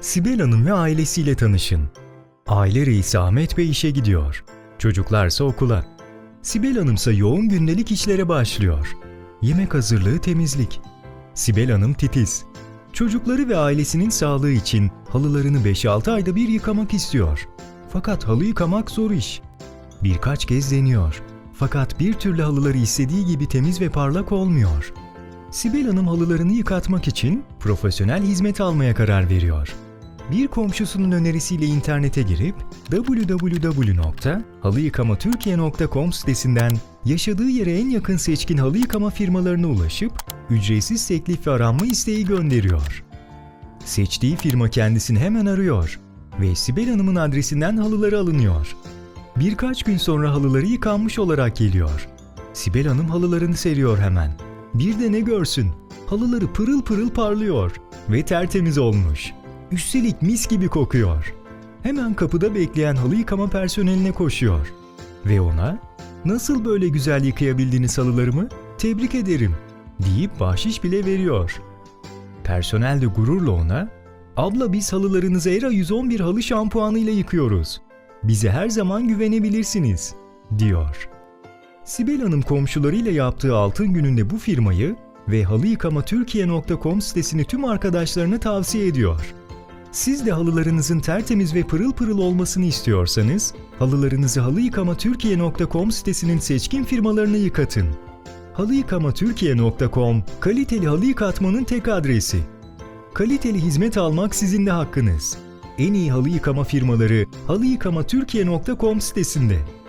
Sibel Hanım ve ailesiyle tanışın. Aile reisi Ahmet Bey işe gidiyor. Çocuklarsa okula. Sibel Hanım ise yoğun gündelik işlere başlıyor. Yemek hazırlığı, temizlik. Sibel Hanım titiz. Çocukları ve ailesinin sağlığı için halılarını 5-6 ayda bir yıkamak istiyor. Fakat halı yıkamak zor iş. Birkaç kez deniyor. Fakat bir türlü halıları istediği gibi temiz ve parlak olmuyor. Sibel Hanım halılarını yıkatmak için profesyonel hizmet almaya karar veriyor. Bir komşusunun önerisiyle internete girip www.halıyıkamaturkiye.com sitesinden yaşadığı yere en yakın seçkin halı yıkama firmalarına ulaşıp ücretsiz teklif ve aranma isteği gönderiyor. Seçtiği firma kendisini hemen arıyor ve Sibel Hanım'ın adresinden halıları alınıyor. Birkaç gün sonra halıları yıkanmış olarak geliyor. Sibel Hanım halılarını seriyor hemen. Bir de ne görsün? Halıları pırıl pırıl parlıyor ve tertemiz olmuş. Üstelik mis gibi kokuyor. Hemen kapıda bekleyen halı yıkama personeline koşuyor. Ve ona, nasıl böyle güzel yıkayabildiniz halılarımı? Tebrik ederim deyip bahşiş bile veriyor. Personel de gururla ona, abla biz halılarınızı ERA 111 halı şampuanı ile yıkıyoruz. Bize her zaman güvenebilirsiniz, diyor. Sibel Hanım komşularıyla yaptığı altın gününde bu firmayı ve halıyıkamatürkiye.com sitesini tüm arkadaşlarına tavsiye ediyor. Siz de halılarınızın tertemiz ve pırıl pırıl olmasını istiyorsanız, halılarınızı halıyıkamatürkiye.com sitesinin seçkin firmalarına yıkatın. Halıyıkamatürkiye.com kaliteli halı yıkatmanın tek adresi. Kaliteli hizmet almak sizin de hakkınız. En iyi halı yıkama firmaları halıyıkamatürkiye.com sitesinde.